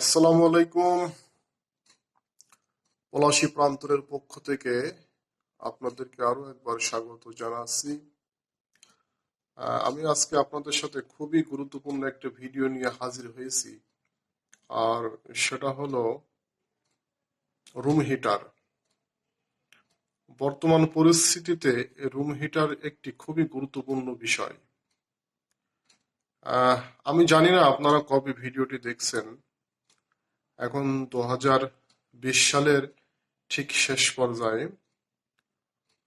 আসসালামু আলাইকুম। পলাশী প্রান্তরের পক্ষ থেকে আপনাদেরকে আরও একবার স্বাগত জানাচ্ছি। আমি আজকে আপনাদের সাথে খুবই গুরুত্বপূর্ণ একটা ভিডিও নিয়ে হাজির হয়েছি। আর সেটা হলো রুম হিটার। বর্তমান পরিস্থিতিতে রুম হিটার একটি খুবই গুরুত্বপূর্ণ বিষয়। আমি জানি না আপনারা কবে ভিডিওটি দেখছেন। এখন দু বিশ সালের ঠিক শেষ পর্যায়ে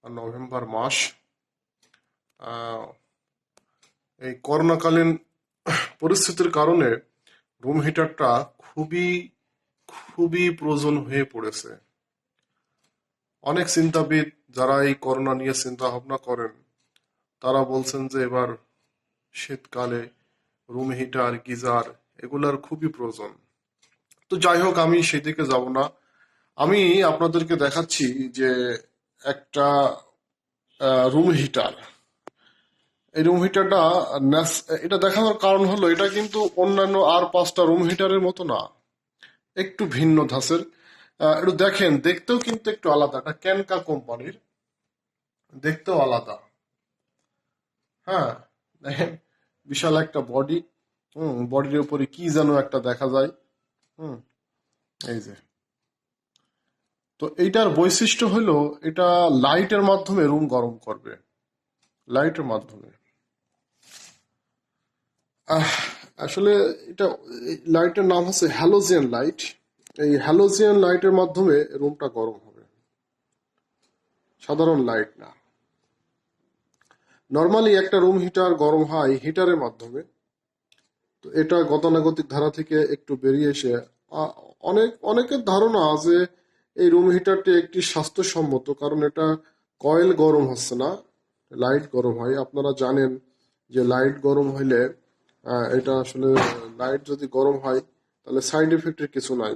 নভেম্বর মাস এই করোনাকালীন পরিস্থিতির কারণে রুম হিটারটা খুবই খুবই প্রয়োজন হয়ে পড়েছে। অনেক চিন্তাবিদ যারা এই করোনা নিয়ে চিন্তা ভাবনা করেন, তারা বলছেন যে এবার শীতকালে রুম হিটার গিজার, এগুলার খুবই প্রয়োজন। তো যাই হোক আমি সেদিকে যাব না। আমি আপনাদেরকে দেখাচ্ছি যে একটা রুম হিটার এই রুম হিটারটা এটা দেখানোর কারণ হলো, এটা কিন্তু অন্যান্য আর পাঁচটা রুম হিটারের মতো না। একটু ভিন্ন ধাঁচের। একটু দেখেন, দেখতেও কিন্তু একটু আলাদা। এটা ক্যানকা কোম্পানির। দেখতেও আলাদা। হ্যাঁ দেখেন, বিশাল একটা বডি হুম বডির উপরে কি যেন একটা দেখা যায়। হুম, এই যে। তো এইটার বৈশিষ্ট্য হলো, এটা লাইটের মাধ্যমে রুম গরম করবে। লাইটের মাধ্যমে। আসলে এটা লাইটের নাম হচ্ছে হ্যালোজিয়ান লাইট। এই হ্যালোজিয়ান লাইটের মাধ্যমে রুমটা গরম হবে। সাধারণ লাইট না। নর্মালি একটা রুম হিটার গরম হয় হিটারের মাধ্যমে। তো এটা গতানুগতিক ধারা থেকে একটু বেরিয়ে এসে অনেক, অনেকের ধারণা যে এই রুম হিটারটি একটি স্বাস্থ্যসম্মত, কারণ এটা কয়েল গরম হচ্ছে না লাইট গরম হয়। আপনারা জানেন যে লাইট গরম হইলে এটা আসলে লাইট যদি গরম হয়, তাহলে সাইড এফেক্টের কিছু নাই।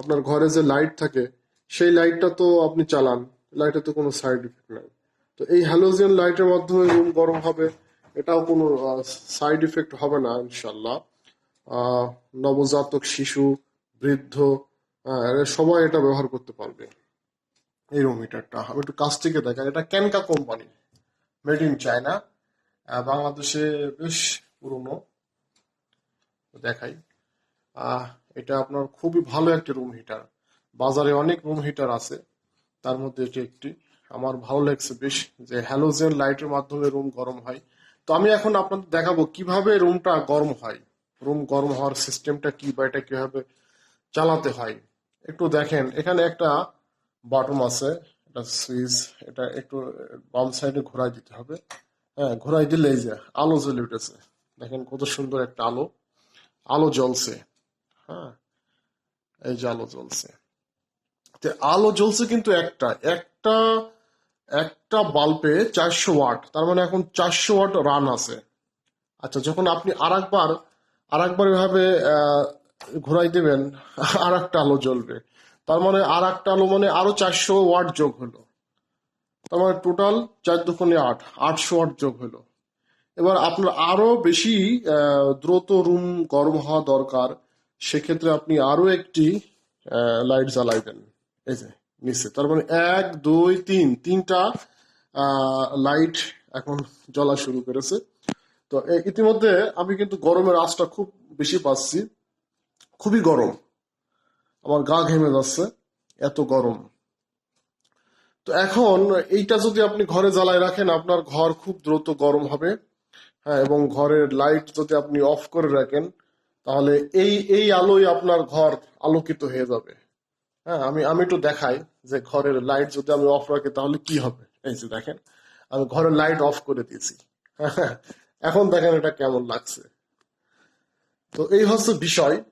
আপনার ঘরে যে লাইট থাকে, সেই লাইটটা তো আপনি চালান লাইটে তো কোনো সাইড এফেক্ট নাই। তো এই হ্যালোজেন লাইটের মাধ্যমে রুম গরম হবে। এটাও কোনো সাইড ইফেক্ট হবে না ইনশাল্লাহ নবজাতক শিশু, বৃদ্ধ সবাই এটা ব্যবহার করতে পারবে। এই রুম হিটারটা আমি একটু কাছ থেকে দেখাই। এটা ক্যানকা কোম্পানি, মেড ইন চায়না। বাংলাদেশে বেশ পুরনো। দেখাই। এটা আপনার খুবই ভালো একটি রুম হিটার। বাজারে অনেক রুম হিটার আছে। তার মধ্যে এটি একটি। আমার ভালো লাগছে বেশ যে হ্যালোজেন লাইটের মাধ্যমে রুম গরম হয়। তো আমি এখন আপনাদের দেখাবো কীভাবে রুমটা গরম হয়। রুম গরম হওয়ার সিস্টেমটা কি বা এটা কীভাবে চালাতে হয়, একটু দেখেন। এখানে একটা বাটন আছে, এটা সুইচ, এটা একটু বাম সাইডে ঘোরাই দিতে হবে। হ্যাঁ ঘোরাই দিলে এই যে আলো জ্বলে উঠেছে। দেখেন কত সুন্দর একটা আলো। আলো জ্বলছে। হ্যাঁ এই যে আলো জ্বলছে। আলো জ্বলছে কিন্তু একটা। একটা একটা বাল্বে চারশো ওয়াট তার মানে এখন চারশো ওয়াট রান আছে। আচ্ছা যখন আপনি আর একবার আর একবার এভাবে ঘোরাই দেবেন আর একটা আলো জ্বলবে। তার মানে আর একটা আলো মানে আরও চারশো ওয়াট যোগ হলো। তার মানে টোটাল চার দুগুণে আট, আটশো ওয়াট যোগ হলো। এবার আপনার আরও বেশি দ্রুত রুম গরম হওয়া দরকার, সেক্ষেত্রে আপনি আরও একটি লাইট জ্বালাইবেন এই যে। নিচে তার মানে এক, দুই, তিন, তিনটা লাইট এখন জ্বলা শুরু করেছে। তো ইতিমধ্যে আমি কিন্তু গরমের আঁচটা খুব বেশি পাচ্ছি। খুবই গরম। আমার গা ঘেমে যাচ্ছে। এত গরম। তো এখন এইটা যদি আপনি ঘরে জ্বালায় রাখেন, আপনার ঘর খুব দ্রুত গরম হবে। হ্যাঁ এবং ঘরের লাইট যদি আপনি অফ করে রাখেন, তাহলে এই এই আলোয় আপনার ঘর আলোকিত হয়ে যাবে। হ্যাঁ আমি আমি একটু দেখাই যে ঘরের লাইট যদি আমি অফ রাখি, তাহলে কি হবে? এই যে দেখেন, আমি ঘরের লাইট অফ করে দিয়েছি। এখন দেখেন এটা কেমন লাগছে। তো এই হচ্ছে বিষয়।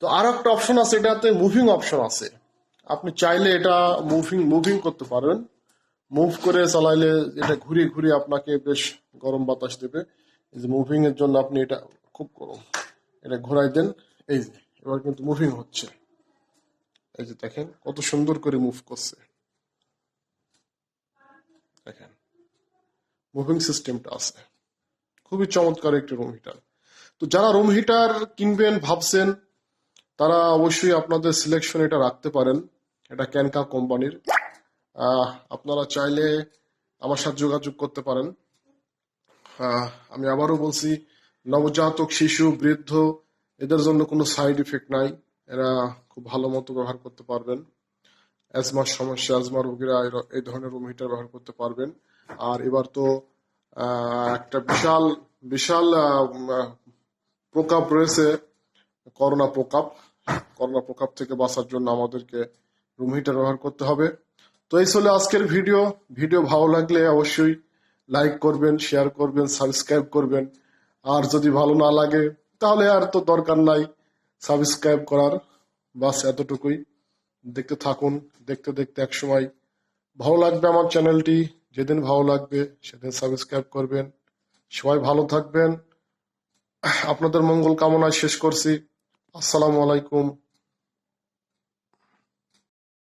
তো আর একটা অপশন আছে, এটাতে মুভিং অপশন আছে। আপনি চাইলে এটা মুভিং মুভিং করতে পারেন। মুভ করে চালাইলে এটা ঘুরিয়ে ঘুরিয়ে আপনাকে বেশ গরম বাতাস দেবে। এই যে মুভিং এর জন্য আপনি এটা খুব গরম। এটা ঘোরাই দেন। এই যে, এবার কিন্তু মুভিং হচ্ছে। এই যে দেখেন, কত সুন্দর করে মুভ করছে। দেখেন মুভিং সিস্টেমটা আছে। খুবই চমৎকার একটি রুম হিটার তো যারা রুম হিটার কিনবেন, ভাবছেন, তারা অবশ্যই আপনাদের সিলেকশন এটা রাখতে পারেন। এটা ক্যানকা কোম্পানির। আপনারা চাইলে আমার সাথে যোগাযোগ করতে পারেন। আমি আবারও বলছি, নবজাতক শিশু, বৃদ্ধ, এদের জন্য কোনো সাইড ইফেক্ট নাই। এরা খুব ভালো মতো ব্যবহার করতে পারবেন। অ্যাজমার সমস্যা অ্যাজমা রোগীরা এই ধরনের রুম হিটার ব্যবহার করতে পারবেন। আর এবার তো একটা বিশাল বিশাল প্রকোপ রয়েছে, করোনা প্রকাপ। করোনা প্রকাপ থেকে বাঁচার জন্য আমাদেরকে রুম হিটার ব্যবহার করতে হবে। তো এই ছিল আজকের ভিডিও। ভিডিও ভালো লাগলে অবশ্যই লাইক করবেন, শেয়ার করবেন, সাবস্ক্রাইব করবেন। আর যদি ভালো না লাগে, তাহলে আর তো দরকার নাই। সাবস্ক্রাইব করার বাস এতটুকুই। দেখতে থাকুন, দেখতে দেখতে এক সময়। ভালো লাগবে আমার চ্যানেলটি, যেদিন ভালো লাগবে সেদিন সাবস্ক্রাইব করবেন। সবাই ভালো থাকবেন। আপনাদের মঙ্গল কামনায় শেষ করছি। আসসালামু আলাইকুম।